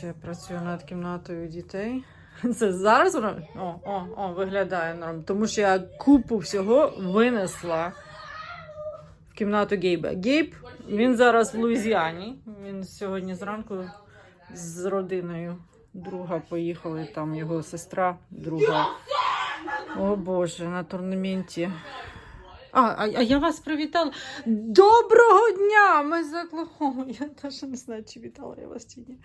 Коротше, працюю над кімнатою дітей. Це зараз воно о, о, о, виглядає норм. Тому що я купу всього винесла в кімнату Гейба. Гейб, він зараз в Луїзіані. Він сьогодні зранку з родиною друга поїхали. Там його сестра, друга. О Боже, на турнаменті. А, а, а я вас привітала. Доброго дня! Ми з Оклахоми. Я навіть не знаю, чи вітала я вас чи ні.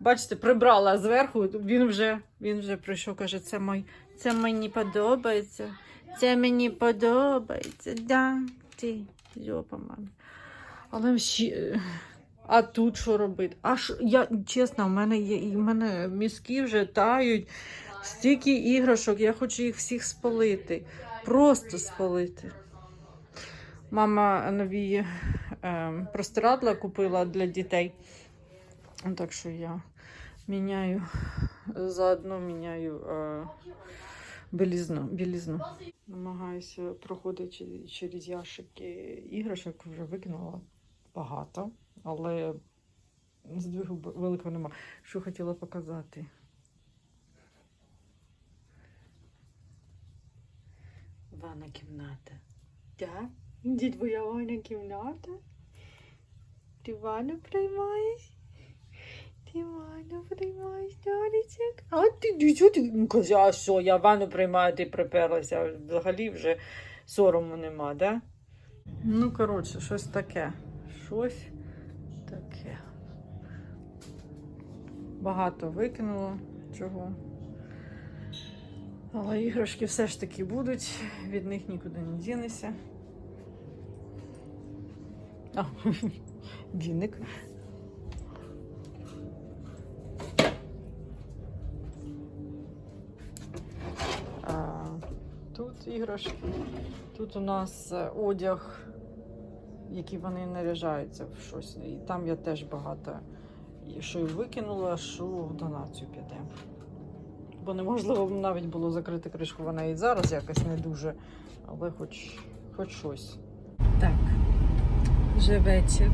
Бачите, прибрала зверху. Він вже, він вже прийшов, каже, це мой, це мені подобається. Це мені подобається. Да, ти, йопа, мамі. Але ще. А тут що робити? А що, я чесно, в мене є, в мене мізки вже тають. Стільки іграшок, я хочу їх всіх спалити. Просто спалити. Мама нові е, простирадла купила для дітей. Так що я міняю, заодно міняю е, білізну, білізну. Намагаюся проходити через- ящики іграшок, вже викинула багато, але здвигу великого нема. Що хотіла показати. Ванна кімната. Так? Де твоя кімната? Ти ванну приймаєш? Ти ванну приймаєш, Дарічок? А ти ти що ти? Ну, а що, я ванну приймаю, ти приперлася. Взагалі вже сорому нема, да? Ну, коротше, щось таке. Щось таке. Багато викинуло чого. Але іграшки все ж таки будуть, від них нікуди не дінешся. А, віник. Тут іграшки, тут у нас е, одяг, який вони наряжаються в щось. І там я теж багато що і викинула, що в донацію піде. Бо неможливо навіть було закрити кришку, вона і зараз якось не дуже, але хоч, хоч щось. Так, вже вечір.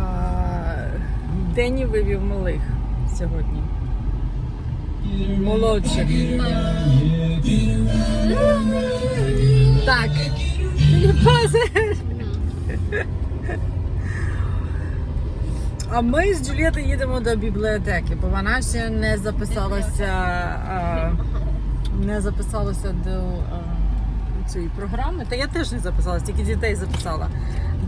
А, Дені вивів малих сьогодні. Молодших. Так. А ми з Джулієтою їдемо до бібліотеки, бо вона ще не записалася, а, не записалася до цієї програми. Та я теж не записалася, тільки дітей записала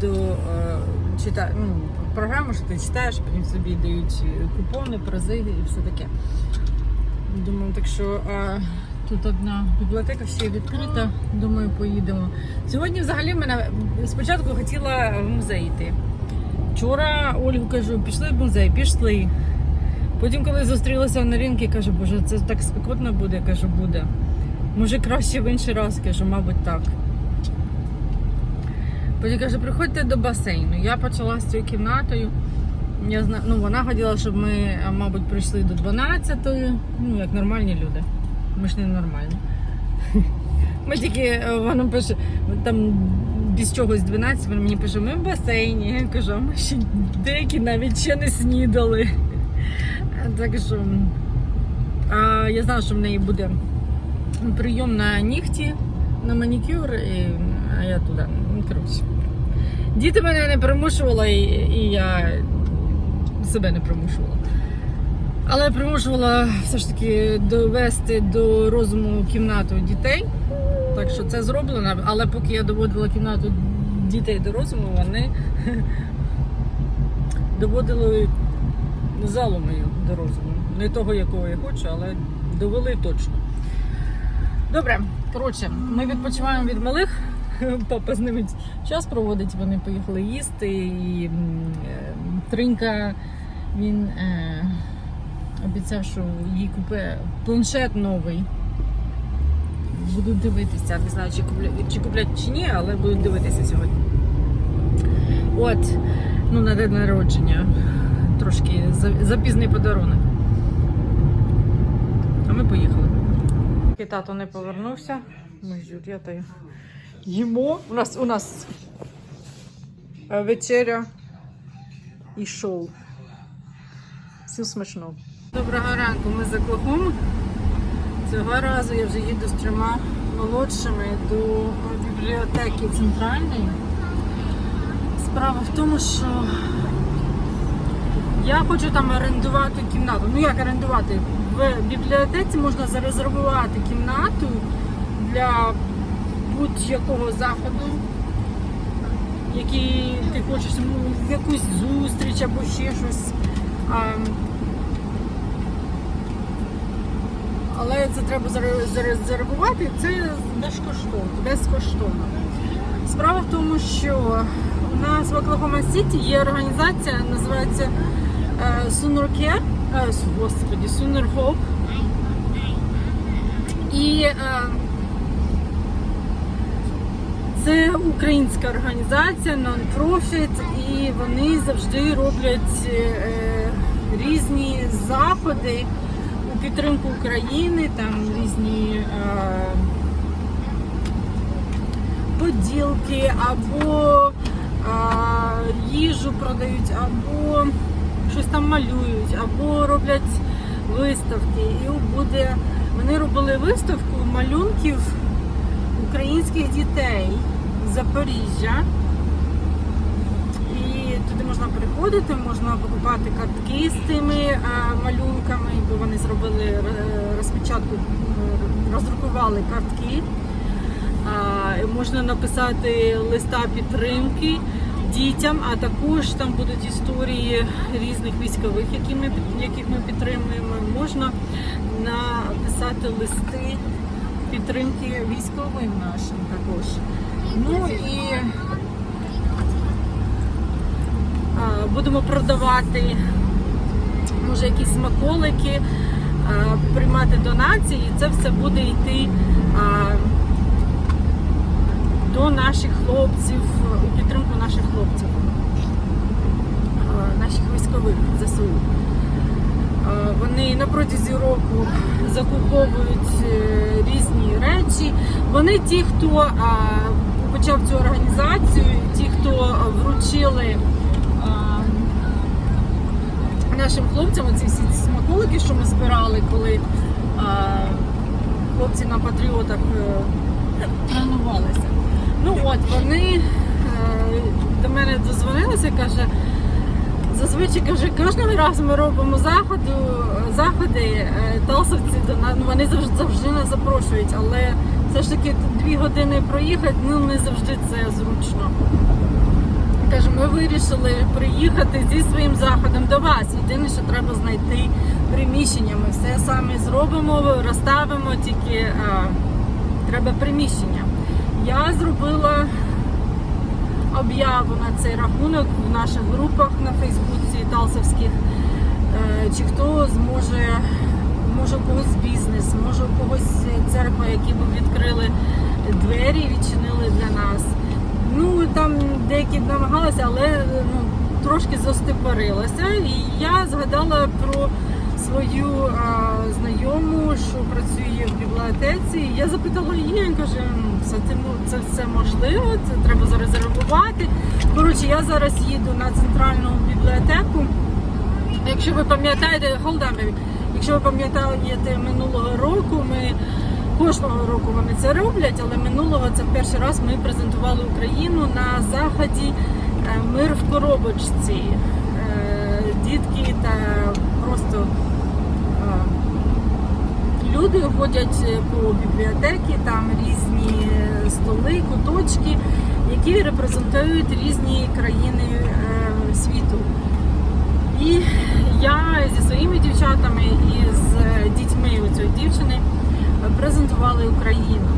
до а, чита, ну, програми, що ти читаєш, потім собі дають купони, призи і все таке. Думаю, так що а, тут одна бібліотека ще відкрита. Думаю, поїдемо. Сьогодні взагалі мене спочатку хотіла в музей йти. Вчора Ольгу кажу, пішли в музей, пішли. Потім, коли зустрілася на ринку, кажу, боже, це так спекотно буде, я кажу, буде. Може краще в інший раз, кажу, мабуть, так. Потім каже, приходьте до басейну. Я почала з цією кімнатою. Я ну, вона хотіла, щоб ми, мабуть, прийшли до 12-ї, ну, як нормальні люди. Ми ж не нормальні. Ми тільки, е, вона пише, там без чогось 12, вона мені пише, ми в басейні. Я кажу, ми ще деякі навіть ще не снідали. Так що а, я знала, що в неї буде прийом на нігті, на манікюр, і, а я туди. Ну, коротше. Діти мене не примушували, і, і я себе не примушувала. Але примушувала все ж таки довести до розуму кімнату дітей. Так що це зроблено. Але поки я доводила кімнату дітей до розуму, вони доводили залу мою до розуму. Не того, якого я хочу, але довели точно. Добре, коротше, ми відпочиваємо від малих. Папа з ними час проводить, вони поїхали їсти. І е, Тринька він е, обіцяв, що їй купе планшет новий. Буду дивитися. Не знаю, чи куплять, чи куплять чи ні, але буду дивитися сьогодні. От, ну на день народження. Трошки запізний подарунок. А ми поїхали. Поки тато не повернувся, ми з Джульєтою їмо. У нас, у нас е, вечеря і шоу. Всім смачного. Доброго ранку, ми за Клахом. Цього разу я вже їду з трьома молодшими до бібліотеки центральної. Справа в тому, що я хочу там орендувати кімнату. Ну як орендувати? В бібліотеці можна зарезервувати кімнату для будь-якого заходу, який ти хочеш, ну, якусь зустріч або ще щось. Але це треба зарезервувати, це безкоштовно. безкоштовно. Справа в тому, що у нас в Оклахома Сіті є організація, називається е, Care, е, господи, Hope. І е, це українська організація, нон-профіт, і вони завжди роблять різні заходи у підтримку України, там різні поділки або їжу продають, або щось там малюють, або роблять виставки. І буде вони робили виставку малюнків українських дітей з Запоріжжя. І туди можна приходити, можна покупати картки з тими е, малюнками, бо вони зробили е, розпечатку, е, роздрукували картки. Можна написати листа підтримки дітям, а також там будуть історії різних військових, які ми, яких ми підтримуємо. Можна написати листи підтримки військовим нашим також. Ну і будемо продавати, може, якісь смаколики, приймати донації, і це все буде йти. До наших хлопців, у підтримку наших хлопців, е, наших військових ЗСУ. Е, Вони на протязі року закуповують е, різні речі. Вони ті, хто почав цю організацію, ті, хто вручили нашим хлопцям ці всі смаколики, що ми збирали, коли хлопці на патріотах тренувалися. Ну от вони до мене дозвонилися, каже, зазвичай каже, кожного разу ми робимо заходу, заходи, е, талсовці ну, вони завжди, завжди нас запрошують, але все ж таки дві години проїхати, ну не завжди це зручно. Каже, ми вирішили приїхати зі своїм заходом до вас. Єдине, що треба знайти приміщення. Ми все самі зробимо, розставимо, тільки е, треба приміщення. Я зробила об'яву на цей рахунок в наших групах на Фейсбуці Талсовських. Е, Чи хто зможе, може у когось бізнес, може у когось церква, які б відкрили двері, відчинили для нас. Ну там деякі намагалися, але ну, трошки застепорилася. І я згадала про свою а, знайому, що працює в бібліотеці. Я запитала її, він каже, «Ну, це, це все можливо, це треба зарезервувати. Коротше, я зараз їду на центральну бібліотеку. Якщо ви пам'ятаєте, baby. якщо ви пам'ятаєте минулого року, ми кожного року вони це роблять, але минулого це перший раз ми презентували Україну на заході е, Мир в коробочці. Е, Дітки та просто люди ходять по бібліотекі, там різні столи, куточки, які репрезентують різні країни е, світу. І я зі своїми дівчатами і з дітьми у цієї дівчини презентували Україну.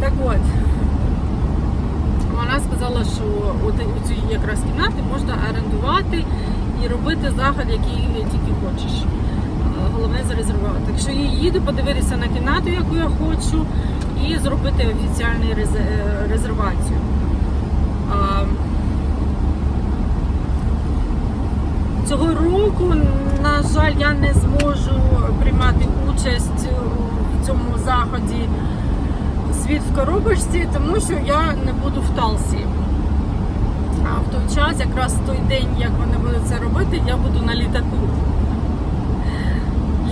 Так от, вона сказала, що у цій якраз кімнаті можна орендувати і робити заход, який тільки хочеш. Головне зарезервувати. Так що я їду подивитися на кімнату, яку я хочу, і зробити офіціальну е, резервацію. Цього року, на жаль, я не зможу приймати участь у цьому заході світ в коробочці, тому що я не буду в Талсі. А в той час, якраз в той день, як вони будуть це робити, я буду на літаку.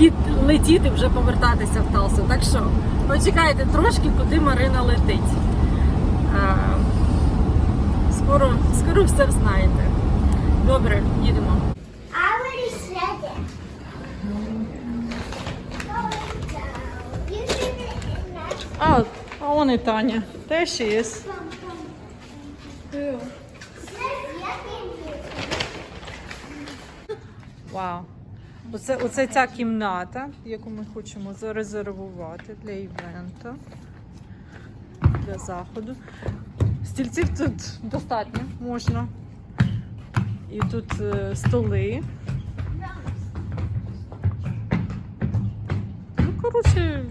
Літ, летіти, вже повертатися в Талсу. Так що почекайте трошки, куди Марина летить. Скоро, скоро все знаєте. Добре, їдемо. А, а он і Таня. There she is. Вау. Оце, оце ця кімната, яку ми хочемо зарезервувати для івенту, для заходу. Стільців тут достатньо можна. І тут е, столи. Ну, коротше,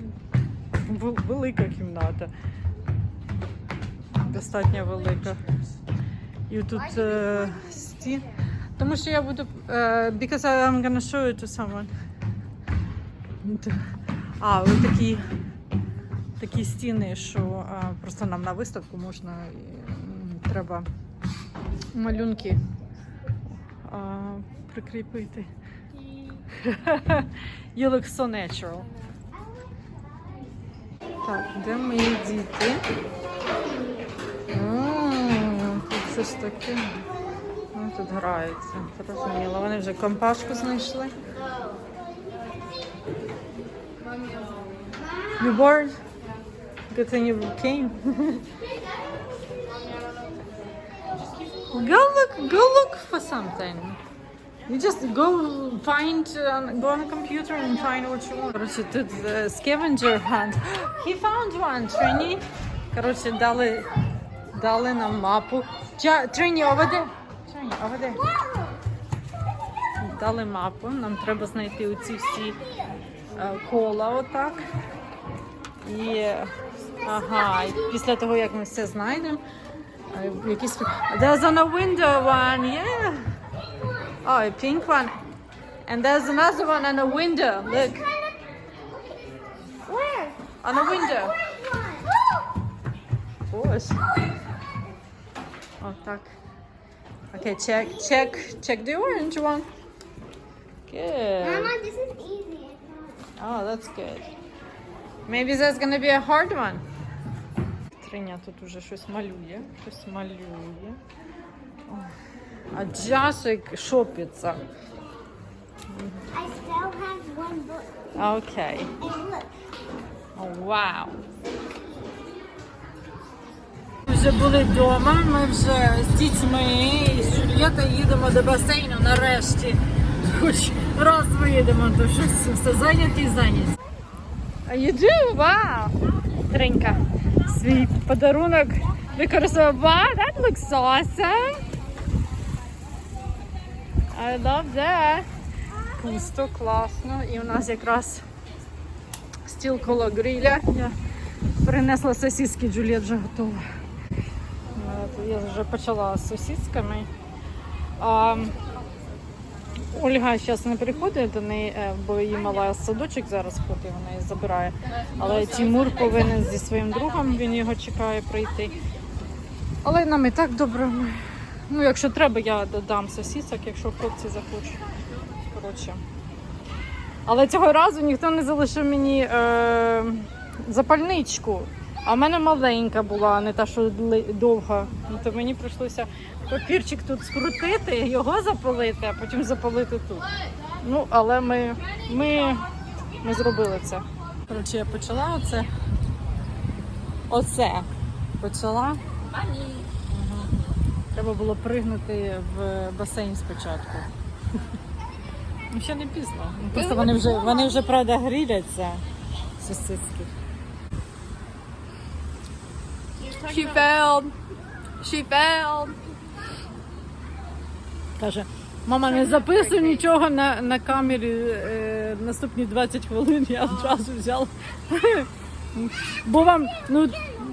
велика кімната. Достатньо велика. І тут е, стін. Тому що я буду. е, because I'm gonna show it to someone. А, ось такі, такі стіни, що е, просто нам на виставку можна і, треба малюнки е, прикріпити. You look so natural. Так, де мої діти? Тут все ж таке. Ну, тут граються. Зрозуміло. Вони вже компашку знайшли. You bored? Good thing you came. go look, go look for something. You just go find, uh, go on the computer and find what you want. Коротше, тут uh, scavenger hunt. He found one, Trini. Коротше, дали, дали нам мапу. Trini, over there. Trini, over there. Дали мапу. Нам треба знайти оці всі е, кола отак. І е, ага, і після того, як ми все знайдемо, е, якісь. There's on a window one, yeah. Oh, a pink one. And there's another one on a window. Look. Where? On a window. Ось. Oh, так. Okay, check, check, check the orange one. Good. Mama, this is easy. Oh, that's good. Maybe there's gonna be a hard one. Триня тут уже щось малює, щось малює. О, А Джасик шопиться. I still have one book. Окей. And look. О, Вау. Вже були вдома, ми вже з дітьми і з Джульєтою їдемо до басейну нарешті. Хоч раз виїдемо, то щось все зайняті і зайняті. You do? Тренька, свій подарунок використовував. That looks awesome! I love that! Пусто, класно. І у нас якраз стіл коло гриля. Я принесла сосиски, Джуліет вже готова. От, Я вже почала з сосисками. А, Ольга зараз не приходить до неї, е, бо її мала садочок зараз ходить, вона її забирає. Але Тимур повинен зі своїм другом, він його чекає прийти. Але нам і так добре. Ну, якщо треба, я додам сосисок, якщо хлопці захочуть. Коротше. Але цього разу ніхто не залишив мені е, запальничку. А в мене маленька була, не та, що довга. Ну, то мені прийшлося папірчик тут скрутити, його запалити, а потім запалити тут. Ну, але ми, ми, ми зробили це. Коротше, я почала оце. Оце. Почала. Ага. Треба було пригнути в басейн спочатку. Ну, ще не пізно. Ну, Просто вони вже, вони вже правда гріляться. Сосиски. She failed. She failed. Каже, мама, не записуй нічого на, на камері е, наступні 20 хвилин, я одразу взяла. Бо вам ну,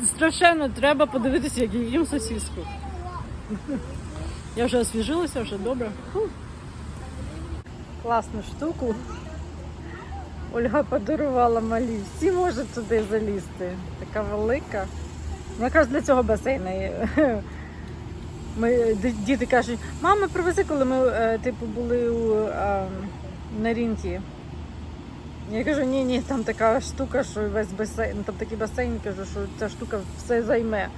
страшенно треба подивитися, як їм сосиску. Я вже освіжилася, вже добре. Класну штуку. Ольга подарувала малі. Всі можуть туди залізти. Така велика. Ну, якраз для цього басейну. є. Ми, діти кажуть, мама, привези, коли ми е, типу, були у, е, на рінті. Я кажу, ні, ні, там така штука, що весь басейн, ну, там такий басейн, кажу, що ця штука все займе.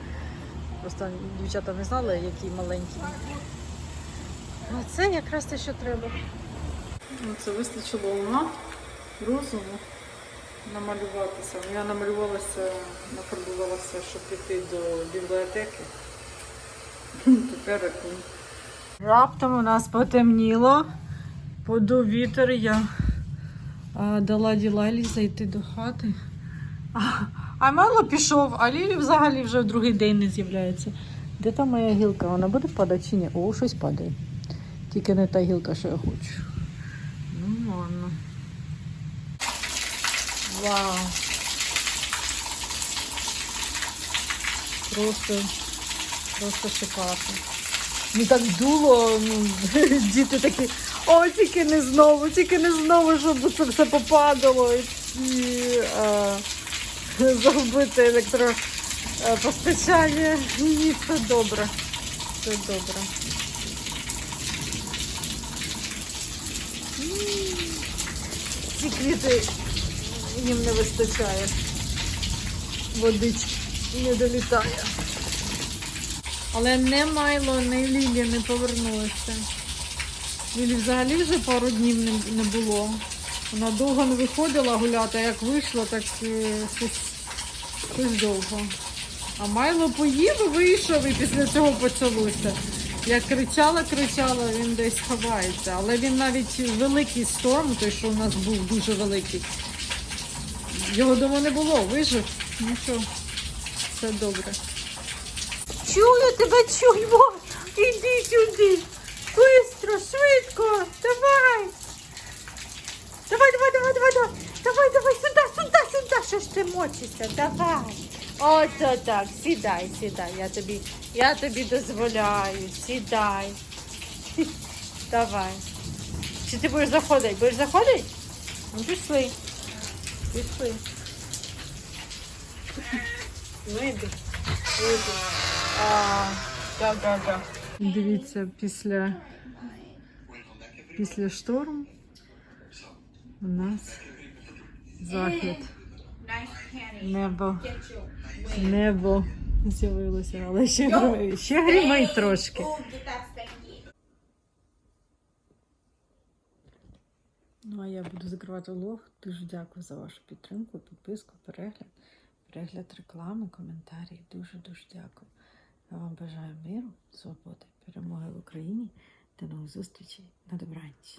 Просто дівчата не знали, які маленькі. Ну це якраз те, що треба. Ну, це вистачило ума, розуму намалюватися. Я намалювалася, нафарбувалася, щоб піти до бібліотеки. Тепер. Раптом у нас потемніло, подув вітер, я дала Ділайлі зайти до хати. А, Мело пішов, а Лілі взагалі вже другий день не з'являється. Де там моя гілка? Вона буде падати чи ні? О, щось падає. Тільки не та гілка, що я хочу. Ну, ладно. Вау. Просто, просто шикарно. Ну так дуло, ну, діти такі, о, тільки не знову, тільки не знову, щоб це все попадало і, і е, зробити електропостачання. Ні, все добре. Все добре. Ці квіти їм не вистачає. Водички не долітає. Але не Майло, не Лілі не повернулися. Лілі взагалі вже пару днів не, було. Вона довго не виходила гуляти, а як вийшла, так е, щось, довго. А Майло поїв вийшов, і після цього почалося. Я кричала, кричала, він десь ховається. Але він навіть великий сторм, той, що у нас був дуже великий. Його дома не було, вижив. Ну що, все добре. Чую тебе, чую. Іди сюди. Бистро, швидко. Давай. Давай, давай, давай, давай, давай. Давай, давай, сюди, сюди, сюди. Що ж ти мочишся? Давай. Ото так, сідай, сідай. Я тобі, я тобі дозволяю. Сідай. Давай. Чи ти будеш заходити? Будеш заходити? Ну, пішли. Пішли. Ну, йди. Дивіться, після, після шторму у нас захід. Небо. Небо з'явилося, але ще, гри- ще гримить трошки. Ну, а я буду закривати влог. Дуже дякую за вашу підтримку, підписку, перегляд, перегляд реклами, коментарі. Дуже-дуже дякую. Я вам бажаю миру, свободи, перемоги в Україні. До нових зустрічей на добраніч.